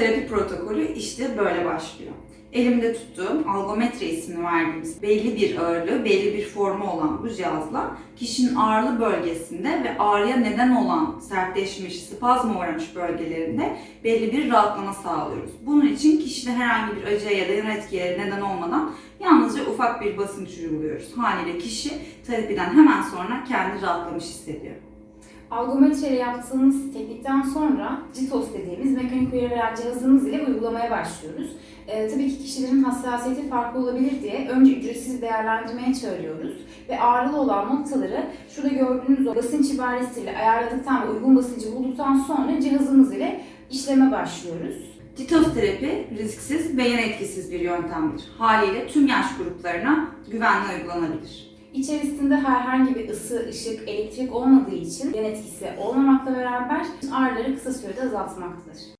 terapi protokolü işte böyle başlıyor. Elimde tuttuğum algometre ismini verdiğimiz belli bir ağırlığı, belli bir formu olan bu cihazla kişinin ağrılı bölgesinde ve ağrıya neden olan sertleşmiş, spazma uğramış bölgelerinde belli bir rahatlama sağlıyoruz. Bunun için kişide herhangi bir acıya ya da yan etkiye neden olmadan yalnızca ufak bir basınç uyguluyoruz. Haliyle kişi terapiden hemen sonra kendi rahatlamış hissediyor. Algometre ile yaptığımız teknikten sonra CITOS dediğimiz mekanik uyarı veren cihazımız ile uygulamaya başlıyoruz. Ee, tabii ki kişilerin hassasiyeti farklı olabilir diye önce ücretsiz değerlendirmeye çağırıyoruz ve ağrılı olan noktaları şurada gördüğünüz o basınç ibaresiyle ayarladıktan ve uygun basıncı bulduktan sonra cihazımız ile işleme başlıyoruz. Citos terapi risksiz ve yan etkisiz bir yöntemdir. Haliyle tüm yaş gruplarına güvenli uygulanabilir. İçerisinde herhangi bir ısı, ışık, elektrik olmadığı için yan etkisi olmamakla beraber ağrıları kısa sürede azaltmaktadır.